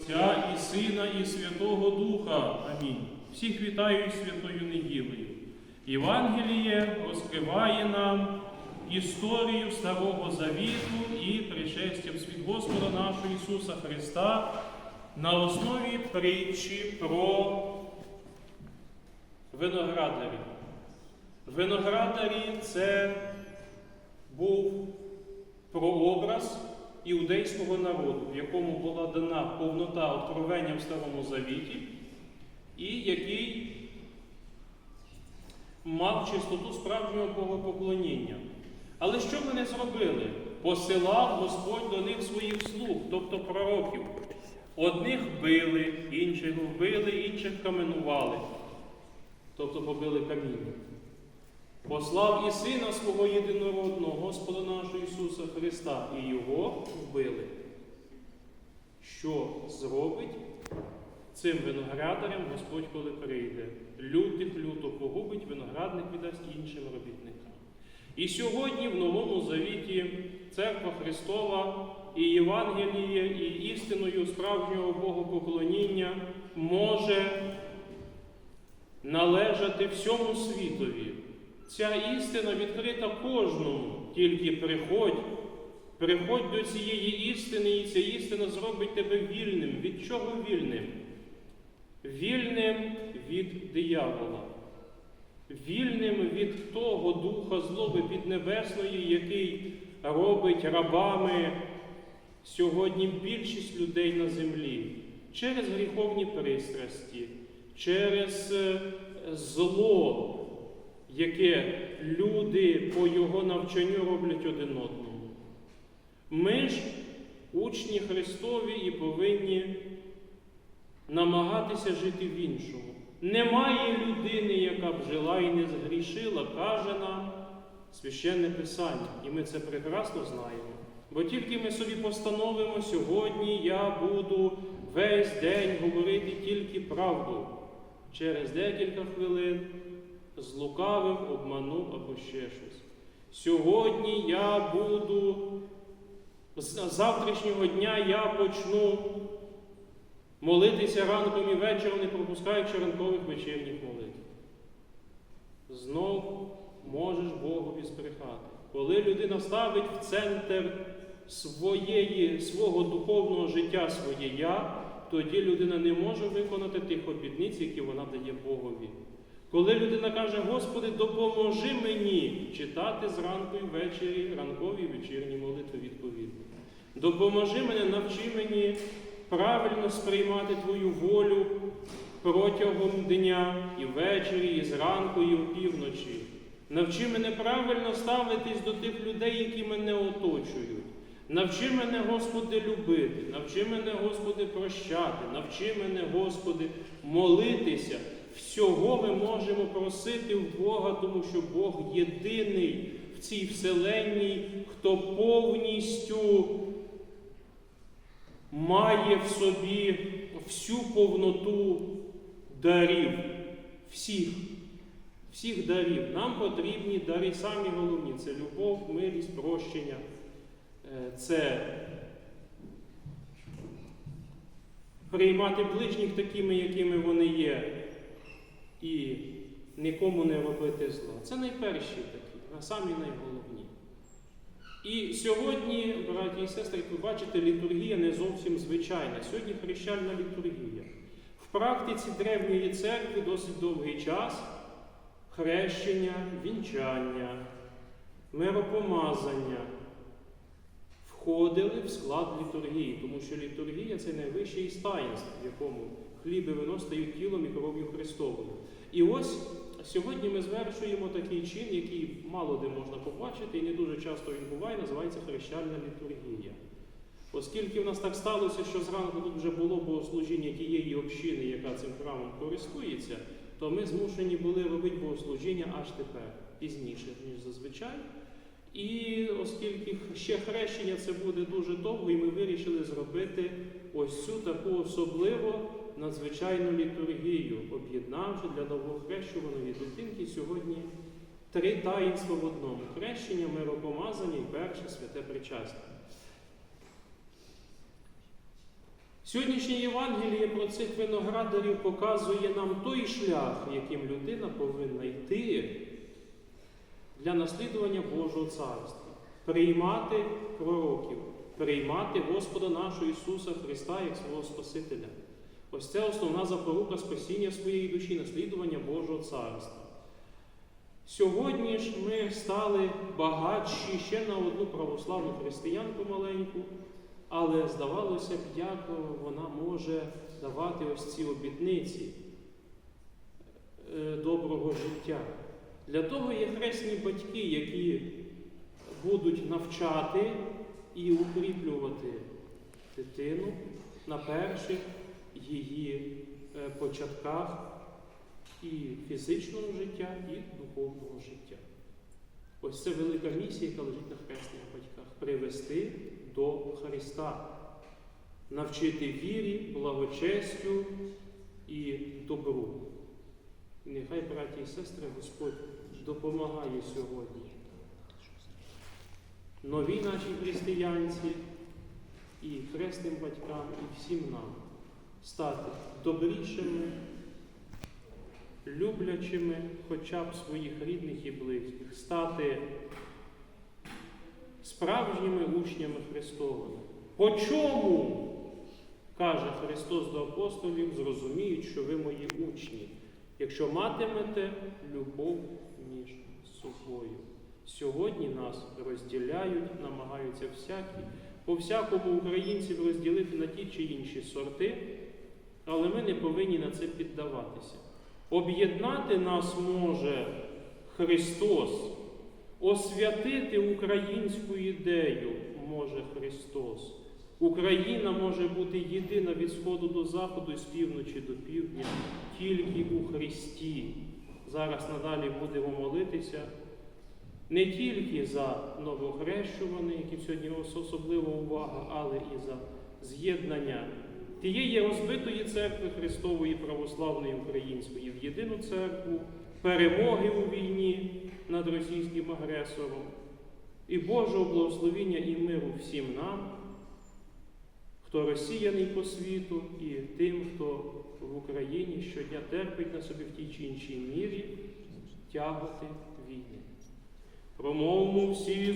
Отця і Сина, і Святого Духа. Амінь. Всіх вітаю святою неділею. Євангеліє розкриває нам історію Старого Завіту і пришестя світ Господа нашого Ісуса Христа на основі притчі про виноградарі. Виноградарі це був прообраз іудейського народу, якому була дана повнота откровення в Старому Завіті, і який мав чистоту справжнього богопоклоніння. Але що вони зробили? Посилав Господь до них своїх слуг, тобто пророків. Одних били, інших вбили, інших каменували, тобто побили каміння. Послав і Сина свого єдинородного, Господа нашого Ісуса Христа, і Його вбили. Що зробить цим виноградарям Господь, коли прийде? Лютих люто погубить, виноградник віддасть іншим робітникам. І сьогодні в Новому Завіті Церква Христова і Євангеліє, і істиною справжнього Богопоклоніння може належати всьому світові. Ця істина відкрита кожному, тільки приходь, приходь до цієї істини, і ця істина зробить тебе вільним. Від чого вільним? Вільним від диявола, вільним від того духа злоби піднебесної, який робить рабами сьогодні більшість людей на землі через гріховні пристрасті, через е, зло яке люди по його навчанню роблять один одному. Ми ж, учні Христові, і повинні намагатися жити в іншому. Немає людини, яка б жила і не згрішила, каже нам священне Писання, і ми це прекрасно знаємо. Бо тільки ми собі постановимо сьогодні, я буду весь день говорити тільки правду. Через декілька хвилин злукавив, обманув або ще щось. Сьогодні я буду, з завтрашнього дня я почну молитися ранком і вечором, не пропускаючи ранкових вечірніх молитв. Знов можеш Богові збрехати. Коли людина ставить в центр своєї, свого духовного життя своє я, тоді людина не може виконати тих обітниць, які вона дає Богові. Коли людина каже, Господи, допоможи мені читати зранку і ввечері ранкові і вечірні молитви відповідно. Допоможи мене, навчи мені правильно сприймати Твою волю протягом дня і ввечері, і зранку, і опівночі. Навчи мене правильно ставитись до тих людей, які мене оточують. Навчи мене, Господи, любити, навчи мене, Господи, прощати, навчи мене, Господи, молитися. Всього ми можемо просити в Бога, тому що Бог єдиний в цій вселенній, хто повністю має в собі всю повноту дарів, всіх, всіх дарів. Нам потрібні дари самі головні це любов, милість, прощення. Е, Це приймати ближніх такими, якими вони є і нікому не робити зла. Це найперші такі, а самі найголовні. І сьогодні, браті і сестри, ви бачите, літургія не зовсім звичайна. Сьогодні хрещальна літургія. В практиці древньої церкви досить довгий час хрещення, вінчання, миропомазання входили в склад літургії, тому що літургія це найвище із таїнств, в якому хліб і вино стають тілом і кров'ю Христовою. І ось сьогодні ми звершуємо такий чин, який мало де можна побачити, і не дуже часто він буває, називається хрещальна літургія. Оскільки в нас так сталося, що зранку тут вже було богослужіння тієї общини, яка цим храмом користується, то ми змушені були робити богослужіння аж тепер, пізніше, ніж зазвичай. І оскільки ще хрещення це буде дуже довго, і ми вирішили зробити ось цю таку надзвичайну літургію, об'єднавши для новохрещуваної дитинки сьогодні три таїнства в одному: хрещення, миропомазання і перше святе причастя. Сьогоднішнє Євангеліє про цих виноградарів показує нам той шлях, яким людина повинна йти для наслідування Божого Царства, приймати пророків, приймати Господа нашого Ісуса Христа як свого Спасителя. Ось це основна запорука спасіння своєї душі, наслідування Божого Царства. Сьогодні ж ми стали багатші ще на одну православну християнку маленьку, але здавалося б, як вона може давати ось ці обітниці е, доброго життя. Для того є хресні батьки, які будуть навчати і укріплювати дитину на перших її е, початках і фізичного життя, і духовного життя. Ось це велика місія, яка лежить на хресних батьках привести до Христа, навчити вірі, благочестю і добру. Нехай, браті і сестри, Господь допомагає сьогодні новій нашій християнці і хресним батькам, і всім нам стати добрішими, люблячими хоча б своїх рідних і близьких, стати справжніми учнями Христовими. По чому, каже Христос до апостолів, зрозуміють, що ви мої учні, якщо матимете любов між собою. Сьогодні нас розділяють, намагаються всякі, по всякому українців розділити на ті чи інші сорти, але ми не повинні на це піддаватися. Об'єднати нас може Христос, освятити українську ідею може Христос. Україна може бути єдина від сходу до заходу і з півночі до півдня тільки у Христі. Зараз надалі будемо молитися не тільки за новохрещуваних, які сьогодні особлива увага, але і за з'єднання тієї розбитої церкви Христової православної української в єдину церкву, перемоги у війні над російським агресором і Божого благословіння і миру всім нам, хто розсіяний по світу, і тим, хто в Україні щодня терпить на собі в тій чи іншій мірі тяготи війни. Промовмо всі